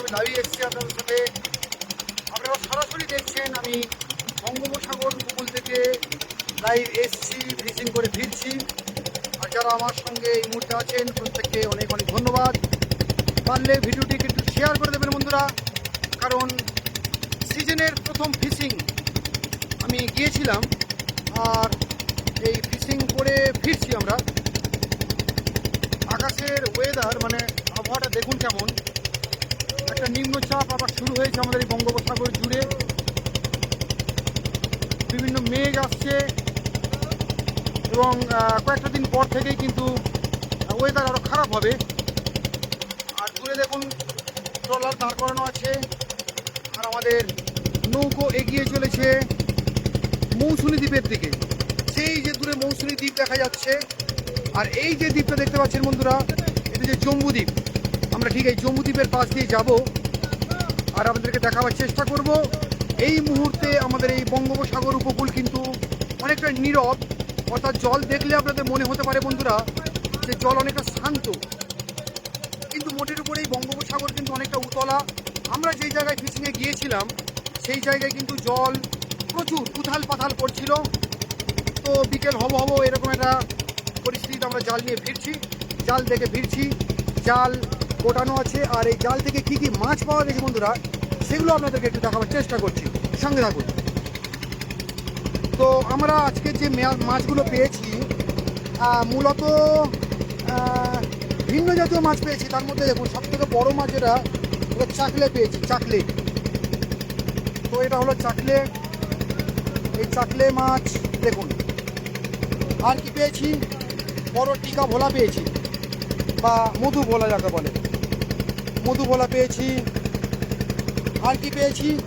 আমি দাঁড়িয়ে এসেছি আপনাদের সাথে। আপনারা সরাসরি দেখছেন, আমি বঙ্গোপসাগর উপকূল থেকে লাইভ এসছি ফিশিং করে ফিরছি। আর যারা আমার সঙ্গে এই মুহূর্তে আছেন, প্রত্যেককে অনেক অনেক ধন্যবাদ। পারলে ভিডিওটিকে একটু শেয়ার করে দেবেন বন্ধুরা, কারণ সিজনের প্রথম ফিশিং আমি গিয়েছিলাম, আর এই ফিশিং করে ফিরছি আমরা। আকাশের ওয়েদার মানে আবহাওয়াটা দেখুন কেমন। নিম্নচাপ আবার শুরু হয়েছে আমাদের এই বঙ্গোপসাগর জুড়ে। বিভিন্ন মেঘ আসছে এবং কয়েকটা দিন পর থেকেই কিন্তু ওয়েদার আরও খারাপ হবে। আর দূরে দেখুন, ট্রলার দাঁড় করানো আছে, আর আমাদের নৌকো এগিয়ে চলেছে মৌসুমী দ্বীপের দিকে। সেই যে দূরে মৌসুমী দ্বীপ দেখা যাচ্ছে, আর এই যে দ্বীপটা দেখতে পাচ্ছেন বন্ধুরা, এটা যে জম্বু দ্বীপ। আমরা ঠিক এই জম্বু দ্বীপের পাশ দিয়ে যাব। আর আমাদেরকে দেখাবার চেষ্টা করব। এই মুহূর্তে আমাদের এই বঙ্গোপসাগর উপকূল কিন্তু অনেকটা নীরব, অর্থাৎ জল দেখলে আপনাদের মনে হতে পারে বন্ধুরা যে জল অনেকটা শান্ত। কিন্তু মোটের উপরে এই বঙ্গোপসাগর কিন্তু অনেকটা উতলা। আমরা যেই জায়গায় ফিশিংয়ে গিয়েছিলাম, সেই জায়গায় কিন্তু জল প্রচুর উথাল পাথাল করছিল। তো বিকেল হব হব এরকম একটা পরিস্থিতিতে আমরা জাল নিয়ে ফিরছি জাল দেখে ফিরছি জাল গোটানো আছে। আর এই জাল থেকে কি কি মাছ পাওয়া গেছে বন্ধুরা, সেগুলো আপনাদেরকে একটু দেখাবার চেষ্টা করছি। সঙ্গে থাকুন। তো আমরা আজকে যে মাছগুলো পেয়েছি মূলত ভিন্ন জাতীয় মাছ পেয়েছি। তার মধ্যে দেখুন সব থেকে বড়ো মাছ ওটা চাকলে পেয়েছি, চাকলে। তো এটা হলো চাকলে। এই চাকলে মাছ, দেখুন। আর কি পেয়েছি? বড় টিকা ভোলা পেয়েছি, বা মধু ভোলা যাকে বলে। মধু ভোলা পেয়েছি। আর কি পেয়েছি?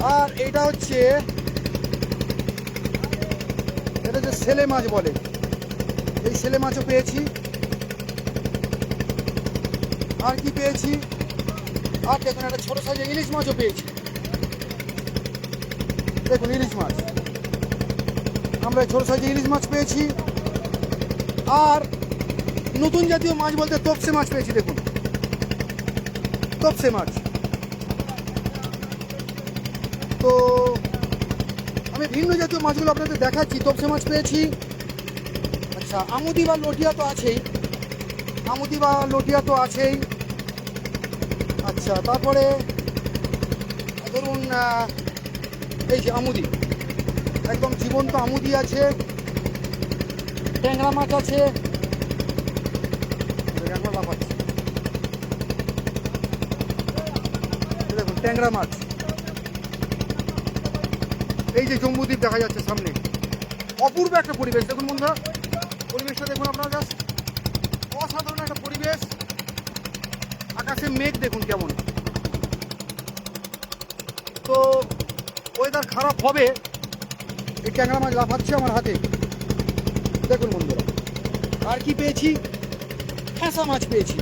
আর এটা হচ্ছে, এটা যে ছেলে মাছ বলে। এই ছেলে মাছও পেয়েছি। আর কি পেয়েছি? আর দেখুন, একটা ছোটো সাইজের ইলিশ মাছও পেয়েছি। দেখুন, ইলিশ মাছ। আমরা ছোটো সাইজের ইলিশ মাছ পেয়েছি। আর নতুন জাতীয় মাছ বলতে তপসে মাছ পেয়েছি, দেখুন। তপসে মাছ তো আমি ভিন্ন জাতীয় মাছগুলো আপনাদের দেখাচ্ছি, তপসে মাছ পেয়েছি। আচ্ছা আমুদি বা লটিয়া তো আছেই। আমুদি বা লটিয়া তো আছেই। আচ্ছা তারপরে, ধরুন এই যে আমুদি। একদম জীবন্ত আমুদি আছে। ট্যাংরা মাছ আছে। একবার। এই দেখুন ট্যাংরা মাছ। এই যে জম্বুদ্বীপ দেখা যাচ্ছে সামনে। অপূর্ব একটা পরিবেশ। দেখুন বন্ধুরা, পরিবেশটা দেখুন আপনারা জাস্ট অসাধারণ একটা পরিবেশ। আকাশে মেঘ দেখুন কেমন। তো ওয়েদার খারাপ হবে, এই ট্যাংরা মাছ লাফাচ্ছে আমার হাতে। দেখুন বন্ধুরা, আর কি পেয়েছি? ফ্যাঁসা মাছ পেয়েছি।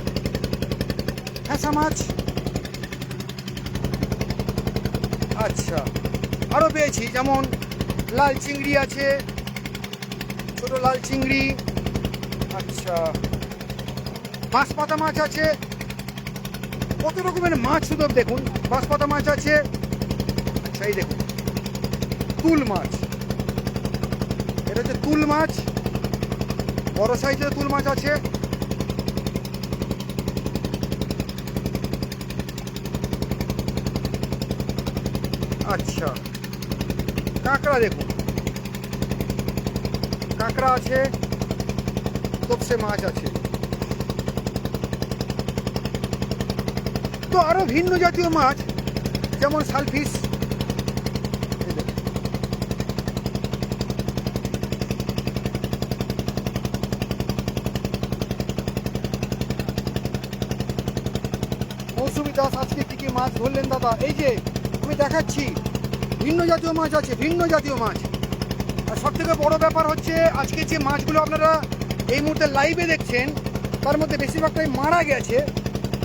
ফ্যাঁসা মাছ আচ্ছা আরও পেয়েছি, যেমন লাল চিংড়ি আছে, ছোট লাল চিংড়ি আচ্ছা বাঁশপাতা মাছ আছে, কত রকমের মাছ শুধু দেখুন, বাঁশপাতা মাছ আছে আচ্ছা এই দেখুন, তুল মাছ, এটা হচ্ছে তুল মাছ, বড় সাইজের তুল মাছ আছে আচ্ছা। কাঁকড়া দেখুন। কাঁকড়া আছে তপসে মাছ আছে। তো আরও ভিন্ন জাতীয় মাছ, যেমন দেখুন। মৌসুমি দাস, আজকে কি কি মাছ ধরলেন দাদা? এই যে আমি দেখাচ্ছি। ভিন্ন জাতীয় মাছ আছে, ভিন্ন জাতীয় মাছ। আর সব থেকে বড় ব্যাপার হচ্ছে, আজকে যে মাছগুলো আপনারা এই মুহূর্তে লাইভে দেখছেন, তার মধ্যে বেশিরভাগটাই মারা গেছে।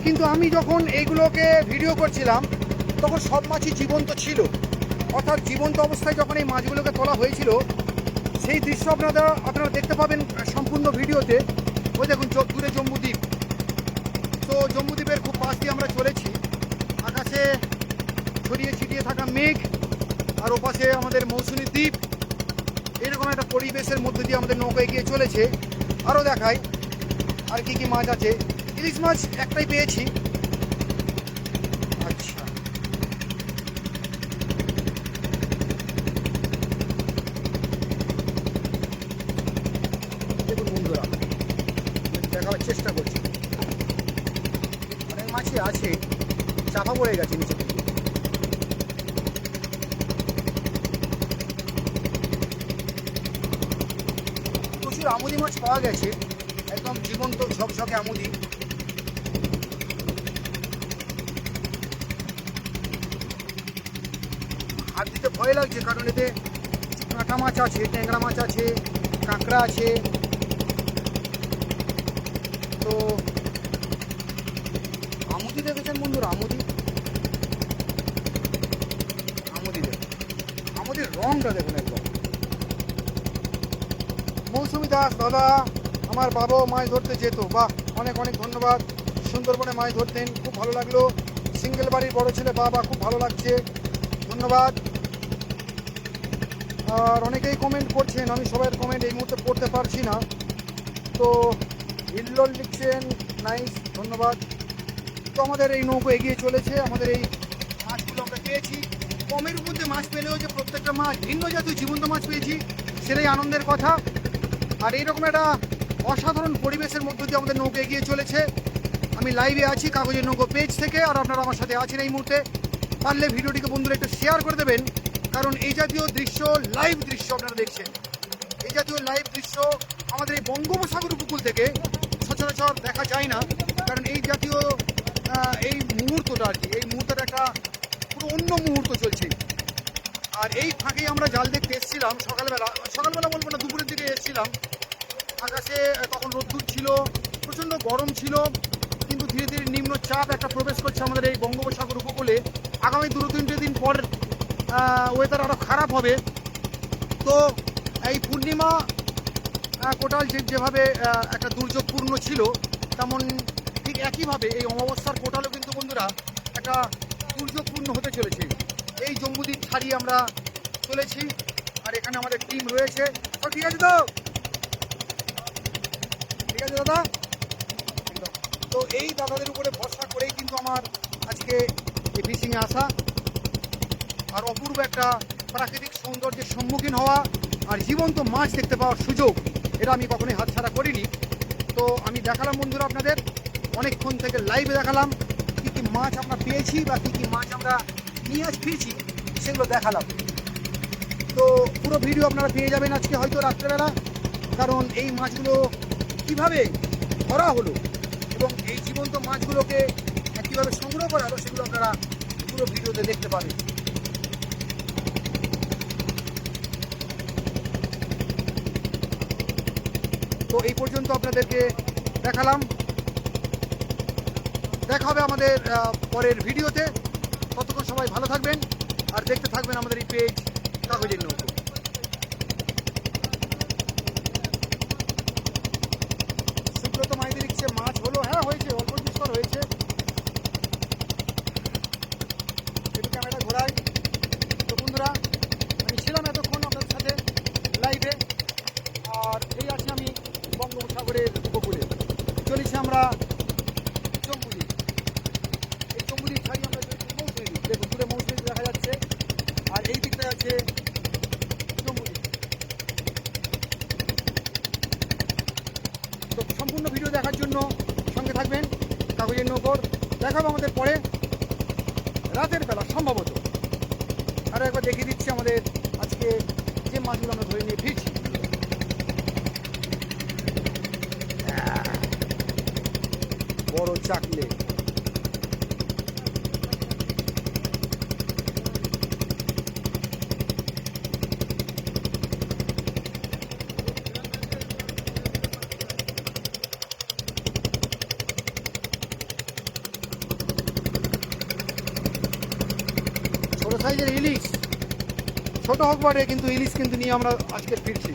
কিন্তু আমি যখন এইগুলোকে ভিডিও করছিলাম, তখন সব মাছই জীবন্ত ছিল। অর্থাৎ জীবন্ত অবস্থায় যখন এই মাছগুলোকে তোলা হয়েছিল, সেই দৃশ্য আপনারা আপনারা দেখতে পাবেন সম্পূর্ণ ভিডিওতে। ওই দেখুন দূরে জম্বুদ্বীপ তো জম্বুদ্বীপের খুব পাশ দিয়ে আমরা চলেছি। আকাশে ছড়িয়ে ছিটিয়ে থাকা মেঘ আর ওপাশে আমাদের মৌসুমী দ্বীপ, এরকম একটা পরিবেশের মধ্যে দিয়ে আমাদের নৌকা এগিয়ে চলেছে। আরও দেখাই আর কি কি মাছ আছে। ইলিশ মাছ একটাই পেয়েছি। আচ্ছা। দেখুন বন্ধুরা আমি দেখাবার চেষ্টা করছি। অনেক মাছই আছে, চাপা পড়ে গেছে নিচে প্রচুর আমুদি মাছ পাওয়া গেছে। একদম জীবন্ত, ঝকঝকে আমুদি। হাত দিতে ভয় লাগছে, কারণ এতে কাঁটা মাছ আছে, ট্যাংরা মাছ আছে, কাঁকড়া আছে। তো আমুদি দেখেছেন বন্ধুরা? আমুদি? আমুদি দেখুন। আমুদির রংটা দেখুন একদম মৌসুমি দাস, দাদা, আমার বাবাও মাছ ধরতে যেত। বাহ, অনেক অনেক ধন্যবাদ। সুন্দরবনে মাছ ধরতেন, খুব ভালো লাগল। সিঙ্গেল বাড়ির বড় ছেলে বাবা, খুব ভালো লাগছে। ধন্যবাদ। আর অনেকেই কমেন্ট করছেন, আমি সবাইয়ের কমেন্ট এই মুহূর্তে পড়তে পারছি না। তো ইল্লোল লিখছেন নাইস ধন্যবাদ। তো আমাদের এই নৌকো এগিয়ে চলেছে, আমাদের এই মাছগুলো আমরা পেয়েছি। কমের মধ্যে মাছ পেলেও যে প্রত্যেকটা মাছ ভিন্ন জাতীয় জীবন্ত মাছ পেয়েছি, সেটাই আনন্দের কথা। আর এইরকম একটা অসাধারণ পরিবেশের মধ্য দিয়ে আমাদের নৌকো এগিয়ে চলেছে। আমি লাইভে আছি কাগজের নৌকো পেজ থেকে, আর আপনারা আমার সাথে আছেন এই মুহূর্তে। পারলে ভিডিওটিকে বন্ধুরা একটু শেয়ার করে দেবেন, কারণ এই জাতীয় দৃশ্য লাইভ দৃশ্য আপনারা দেখছেন। এই জাতীয় লাইভ দৃশ্য আমাদের এই বঙ্গোপসাগর উপকূল থেকে সচরাচর দেখা যায় না, কারণ এই জাতীয় এই মুহূর্তটা আর কি, এই মুহূর্তটা একটা পুরো অন্য মুহূর্ত চলছে। আর এই ফাঁকে আমরা জাল দেখতে এসেছিলাম সকালবেলা। সকালবেলা বলব না, দুপুরের দিকে এসেছিলাম। আকাশে তখন রোদ্দুর ছিল, প্রচণ্ড গরম ছিল, কিন্তু ধীরে ধীরে নিম্নচাপ একটা প্রবেশ করছে আমাদের এই বঙ্গোপসাগর উপকূলে। আগামী দু তিনটে দিন পর ওয়েদার আরও খারাপ হবে। তো এই পূর্ণিমা কোটাল যে যেভাবে একটা দুর্যোগপূর্ণ ছিল, তেমন ঠিক একইভাবে এই অমাবস্যার কোটালও কিন্তু বন্ধুরা একটা দুর্যোগপূর্ণ হতে চলেছে। এই জম্বুদ্বীপ ছাড়িয়ে আমরা চলেছি। আর এখানে আমাদের টিম রয়েছে। তো ঠিক আছে তো? ঠিক আছে দাদা। তো এই দাদাদের উপরে ভরসা করেই কিন্তু আমার আজকে এই ফিশিংয়ে আসা। আর অপূর্ব একটা প্রাকৃতিক সৌন্দর্যের সম্মুখীন হওয়া আর জীবন্ত মাছ দেখতে পাওয়ার সুযোগ, এটা আমি কখনোই হাতছাড়া করিনি। তো আমি দেখালাম বন্ধুরা আপনাদের, অনেকক্ষণ থেকে লাইভে দেখালাম কী কী মাছ আমরা পেয়েছি বা কী কী মাছ আমরা নিয়ে আজ ফিরছি সেগুলো দেখালাম। তো পুরো ভিডিও আপনারা পেয়ে যাবেন আজকে হয়তো রাত্রেবেলা, কারণ এই মাছগুলো কীভাবে ধরা হলো এবং এই জীবন্ত মাছগুলোকে কীভাবে সংগ্রহ করা হলো, সেগুলো আপনারা পুরো ভিডিওতে দেখতে পাবেন। তো এই পর্যন্ত আপনাদেরকে দেখালাম। দেখা হবে আমাদের পরের ভিডিওতে। থাকবেন আর দেখতে থাকবেন আমাদের এই পেজ কাগজের নৌকো। সুব্রত মাইদি লিখছে, মাছ হলো। হ্যাঁ হয়েছে, অল্প বিস্তর হয়েছে। একটু ক্যামেরা ঘোরাই। তো বন্ধুরা, আমি ছিলাম এতক্ষণ আপনাদের সাথে লাইভে আর এই আছি আমি বঙ্গোপসাগরের উপকূলে। চলেছি আমরা জম্বুদ্বীপ এই জম্বুদ্বীপ ছাড়িয়ে আমরা চলেছি মৌসুমী দ্বীপ দেখুন দূরে মৌসুমী দ্বীপ দেখা যাচ্ছে আর এই দিকটা আছে জম্বুদ্বীপ তো সম্পূর্ণ ভিডিও দেখার জন্য সঙ্গে থাকবেন, কাগজের নৌকর। দেখাবো আমাদের পরে। রাতের বেলা, সম্ভবত। আরও একবার দেখিয়ে দিচ্ছি আমাদের আজকে যে মাছগুলো আমরা ধরে নিয়ে ফিরছি। বড় চাকলে ছোট সাইজের ইলিশ, ছোট হোক বটে, কিন্তু ইলিশ কিন্তু নিয়ে আমরা আজকে ফিরছি।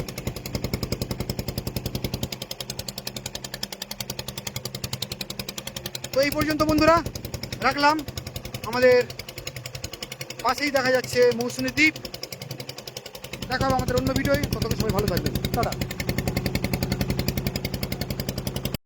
তো এই পর্যন্ত বন্ধুরা, রাখলাম। আমাদের পাশেই দেখা যাচ্ছে মৌসুমী দ্বীপ। দেখা হবে আমাদের অন্য ভিডিওয়। কত সবাই ভালো থাকবেন। টাটা।